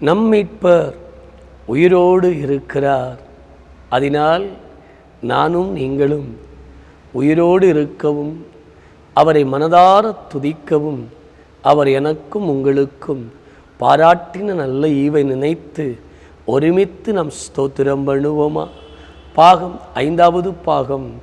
நம் மீட்பர் உயிரோடு இருக்கிறார். அதனால் நானும் நீங்களும் உயிரோடு இருக்கவும் அவரை மனதார துதிக்கவும் அவர் எனக்கும் உங்களுக்கும் பாராட்டின நல்ல ஈவை நினைத்து ஒருமித்து நாம் ஸ்தோத்திரம் பண்ணுவோமா? பாகம் ஐந்தாவது பாகம்.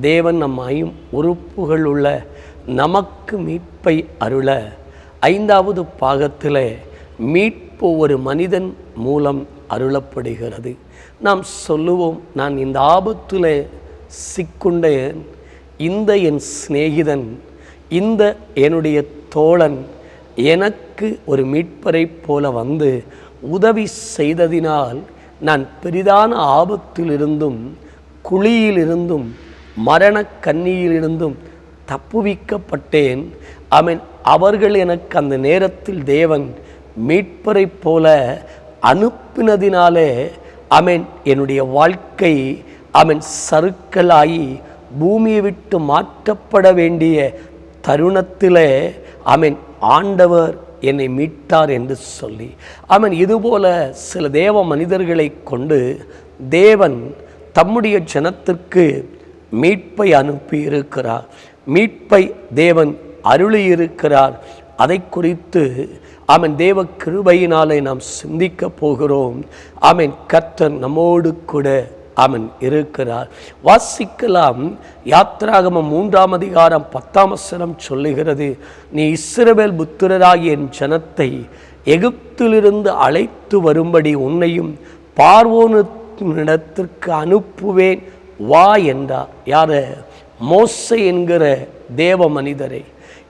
தேவன் நம் ஐம் உறுப்புகள் உள்ள நமக்கு மீட்பை அருள ஐந்தாவது பாகத்தில் மீட்பு ஒரு மனிதன் மூலம் அருளப்படுகிறது. நாம் சொல்லுவோம் நான் இந்த ஆபத்தில் சிக்குண்டேன் இந்த என் சிநேகிதன் இந்த என்னுடைய தோழன் எனக்கு ஒரு மீட்பரை போல வந்து உதவி செய்ததினால் நான் பெரிதான ஆபத்திலிருந்தும் குழியிலிருந்தும் மரண கன்னியிலிருந்தும் தப்புவிக்கப்பட்டேன். அவன் அவர்கள் எனக்கு அந்த நேரத்தில் தேவன் மீட்பரைப் போல அனுப்பினதினாலே அவன் என்னுடைய வாழ்க்கை அவன் சறுக்கலாகி பூமியை விட்டு மாற்றப்பட வேண்டிய தருணத்திலே அவன் ஆண்டவர் என்னை மீட்டார் என்று சொல்லி. அவன் இதுபோல சில தேவ மனிதர்களை கொண்டு தேவன் தம்முடைய ஜனத்திற்கு மீட்பை அனுப்பி இருக்கிறார் மீட்பை தேவன் அருளி இருக்கிறார் அதை குறித்து அவன் தேவ கிருபையினாலே நாம் சிந்திக்க போகிறோம். அவன் கர்த்தன் நம்மோடு கூட அவன் இருக்கிறார். வாசிக்கலாம். யாத்ராகமம் மூன்றாம் அதிகாரம் பத்தாம் வசனம் சொல்லுகிறது நீ இஸ்ரவேல் புத்திரராகிய என் ஜனத்தை எகிப்திலிருந்து அழைத்து வரும்படி உன்னையும் பார்வோனிடத்திற்கு அனுப்புவேன். வா என்றார். யார? மோசை என்கிற தேவ மனிதரை.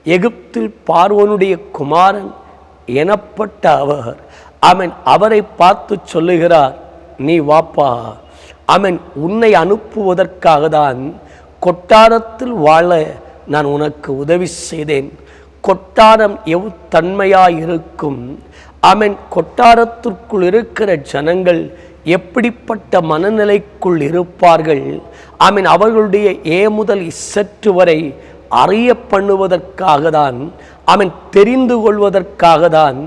எகிப்தில் பார்வோனுடைய குமாரன் எனப்பட்ட அவர். அவன் அவரை பார்த்து சொல்லுகிறார் நீ வாப்பா அவன் உன்னை அனுப்புவதற்காக தான் கொட்டாரத்தில் வாழ நான் உனக்கு உதவி செய்தேன். கொட்டாரம் எவ் தன்மையாயிருக்கும்? அவன் கொட்டாரத்திற்குள் இருக்கிற ஜனங்கள் எப்படிப்பட்ட மனநிலைக்குள் இருப்பார்கள்? அவன் அவர்களுடைய ஏ முதல் இசற்று வரை அறிய பண்ணுவதற்காக தான் அவன் தெரிந்து கொள்வதற்காக தான்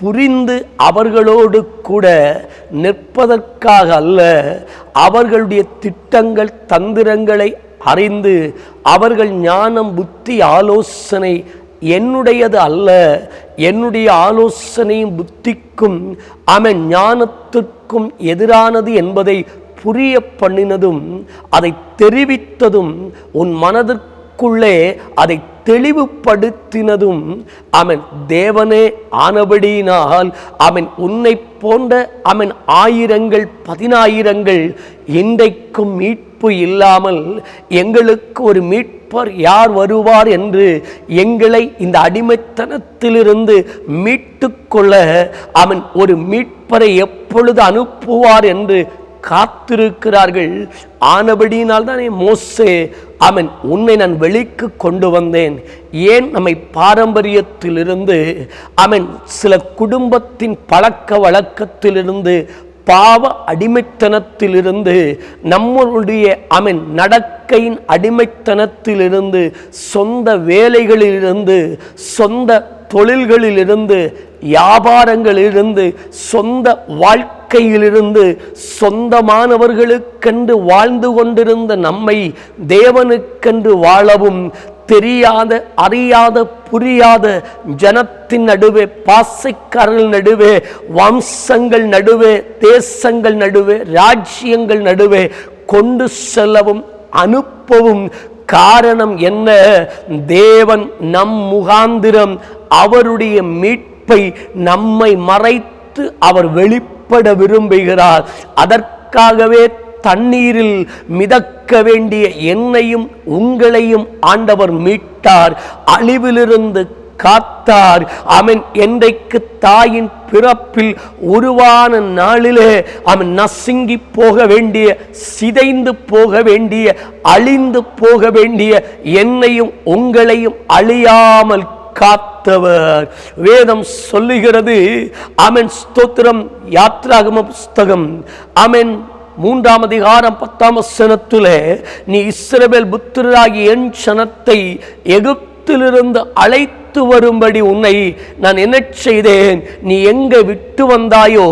புரிந்து அவர்களோடு கூட நிற்பதற்காக அல்ல அவர்களுடைய திட்டங்கள் தந்திரங்களை அறிந்து அவர்கள் ஞானம் புத்தி ஆலோசனை என்னுடையது அல்ல. என்னுடைய ஆலோசனையும் புத்திக்கும் அவன் ஞானத்திற்கும் எதிரானது என்பதை புரிய பண்ணினதும் அதை தெரிவித்ததும் உன் மனதிற்குள்ளே அதை தெளிவுபடுத்தினதும் அவன் தேவனே ஆனபடியினால் அவன் உன்னை போன்ற அவன் ஆயிரங்கள் பதினாயிரங்கள் இன்றைக்கும் மீட்பு இல்லாமல் எங்களுக்கு ஒரு மீட்பர் யார் வருவார் என்று எங்களை இந்த அடிமைத்தனத்திலிருந்து மீட்டுக்கொள்ள அவன் ஒரு மீட்பரை எப்பொழுது அனுப்புவார் என்று காத்திருக்கிறார்கள். ஆனபடியினால் தானே மோசே அவன் உன்னை நான் வெளிக்கு கொண்டு வந்தேன். ஏன் நம்மை பாரம்பரியத்திலிருந்து அவன் சில குடும்பத்தின் பழக்க வழக்கத்திலிருந்து பாவ அடிமைத்தனத்திலிருந்து நம்மளுடைய அமீன் நடக்கையின் அடிமைத்தனத்திலிருந்து சொந்த வேலைகளிலிருந்து சொந்த தொழில்களிலிருந்து வியாபாரங்களிலிருந்து சொந்த வாழ்க்கையிலிருந்து சொந்தமானவர்களுக்கென்று வாழ்ந்து கொண்டிருந்த நம்மை தேவனுக்கென்று வாழவும் தெரியாத அறியாத புரியாத ஜனத்தின் நடுவே பாசைக்காரர்கள் நடுவே வம்சங்கள் நடுவே தேசங்கள் நடுவே ராஜ்யங்கள் நடுவே கொண்டு செல்லவும் அனுப்பவும் காரணம் என்ன? தேவன் நம் முகாந்திரம் அவருடைய மீட்பை நம்மை மறைத்து அவர் வெளிப்பட விரும்புகிறார். அதற்காகவே தண்ணீரில் மிதக்க வேண்டிய என்னையும் உங்களையும் ஆண்டவர் மீட்டார். அழிவிலிருந்து காத்தார். அவன் என்றைக்கு தாயின் பிறப்பில் உருவான நாளிலே அவன் நசுங்கி போக வேண்டிய சிதைந்து போக வேண்டிய அழிந்து போக வேண்டிய என்னையும் உங்களையும் அழியாமல் காத்தவர். வேதம் சொல்லுகிறது அமன் ஸ்தோத்திரம் யாத்ராகம புஸ்தகம் அமன் மூன்றாம் அதிகாரம் பத்தாம் வசனத்திலே நீ இஸ்ரவேல் புத்திரராகி என் சனத்தை எகிப்து எகிப்திலிருந்து அழைத்து வரும்படி உன்னை நான் என்ன செய்தேன்? நீ எங்கே விட்டு வந்தாயோ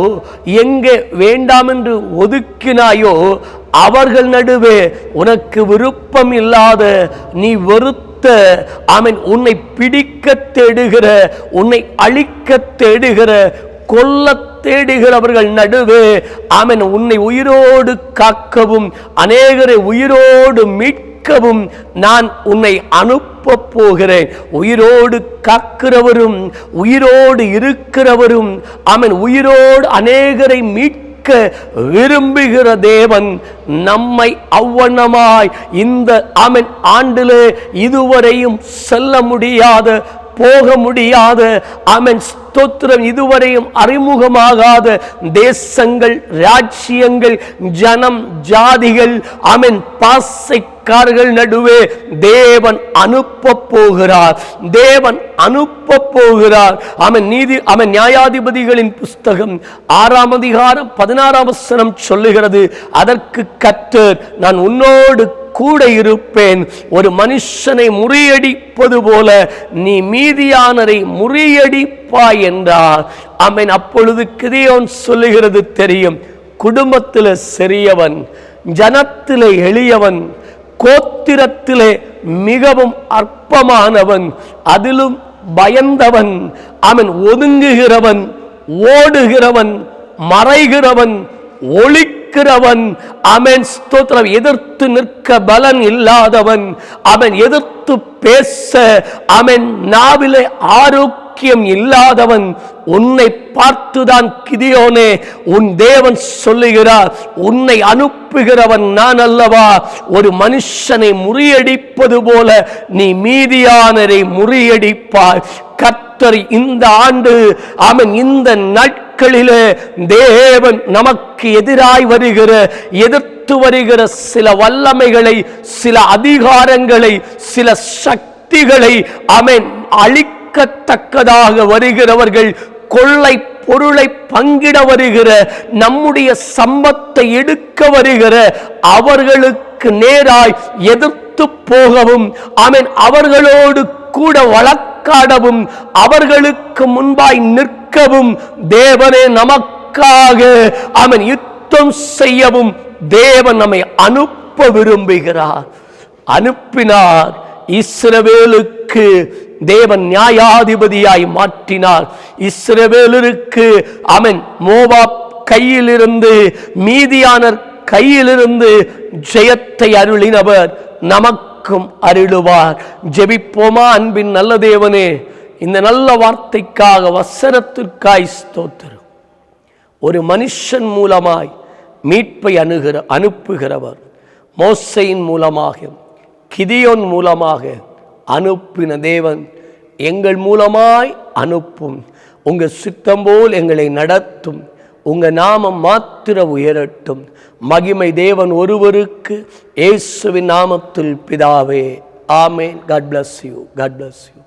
எங்கே வேண்டாம் என்று ஒதுக்கினாயோ அவர்கள் நடுவே உனக்கு விருப்பம் இல்லாத நீ வெறுத்த அவன் உன்னை பிடிக்க தேடுகிற உன்னை அழிக்க தேடுகிற கொல்ல தேடுகிறவர்கள் நடுவே அவன் உன்னை உயிரோடு காக்கவும் அநேகரை உயிரோடு மீட்கவும் நான் உன்னை அனுப்ப போகிறேன். உயிரோடு காக்கிறவரும் உயிரோடு இருக்கிறவரும் அவன் உயிரோடு அநேகரை மீட்க விரும்புகிற தேவன் நம்மை அவ்வண்ணமாய் இந்த அவன் ஆண்டிலே இதுவரையும் செல்ல முடியாத போக முடியாது. அவன் ஸ்தோத்திரம். இதுவரையும் அறிமுகமாகாத தேசங்கள் ராஜ்யங்கள் ஜனம் ஜாதிகள் அவன் பாசைக்காரர்கள் நடுவே தேவன் அனுப்ப போகிறார். தேவன் அனுப்ப போகிறார். அவன் நீதி அவன் நியாயாதிபதிகளின் புஸ்தகம் ஆறாம் அதிகாரம் பதினாறாம் வசனம் சொல்லுகிறது அதற்கு கற்று நான் உன்னோடு கூட இருப்பேன். ஒரு மனுஷனை முறியடிப்பது போல நீ மீதியானரை முறியடிப்பாய் என்றார். அவன் அப்பொழுது கிதியோன் சொல்லுகிறது தெரியும் குடும்பத்தில் சிறியவன் ஜனத்திலே எளியவன் கோத்திரத்திலே மிகவும் அற்பமானவன் அதிலும் பயந்தவன் அவன் ஒதுங்குகிறவன் ஓடுகிறவன் மறைகிறவன் ஒழிக்கிறவன் அவன் ஸ்தோத்திரம். எதிர்த்து நிற்க பலன் இல்லாதவன் அவன் எதிர்த்து பேச அவன் நாவிலே பாக்கியம் இல்லாதவன் உன்னை பார்த்துதான் கிதியோனே. உன் தேவன் சொல்லுகிறார் உன்னை அனுப்புகிறவன் நான் அல்லவா? ஒரு மனுஷனை முறியடிப்பது போல நீ மீதியானரை முறியடிப்பாய். கர்த்தர் இந்த ஆண்டு அவன் இந்த நாட்களிலே தேவன் நமக்கு எதிராய் வருகிற எதிர்த்து வருகிற சில வல்லமைகளை சில அதிகாரங்களை சில சக்திகளை அவன் அழிக்கத்தக்கதாக வருகிறவர்கள் கொள்ளை பொருளை பங்கிட வருகிற நம்முடைய சம்பத்தை எடுக்க வருகிற அவர்களுக்கு நேராய் எதிர்த்து போகவும் அவன் அவர்களோடு கூட வழக்காடவும் அவர்களுக்கு முன்பாய் நிற்கவும் தேவனே நமக்காக அவன் யுத்தம் செய்யவும் தேவன் நம்மை அனுப்ப விரும்புகிறார். அனுப்பினார். இஸ்ரவேலுக்கு தேவன் நியாயாதிபதியாய் மாற்றினார். இஸ்ரவேலருக்கு அவன் மோவாப் கையிலிருந்து மீதியானர் கையிலிருந்து ஜெயத்தை அருளினவர் நமக்கும் அருளுவார். ஜெபிப்போமா அன்பின் நல்ல தேவனே இந்த நல்ல வார்த்தைக்காக வசனத்திற்காய் ஸ்தோத்திரம். ஒரு மனுஷன் மூலமாய் மீட்பை அணுகிற அனுப்புகிறவர் மோசையின் மூலமாக கிதியோன் மூலமாக அனுப்பின தேவன் எங்கள் மூலமாய் அனுப்பும். உங்கள் சித்தம் போல் எங்களை நடத்தும். உங்கள் நாமம் மாத்திர உயரட்டும். மகிமை தேவன் ஒருவருக்கு இயேசுவின் நாமத்தில் பிதாவே. Amen. God bless you God bless you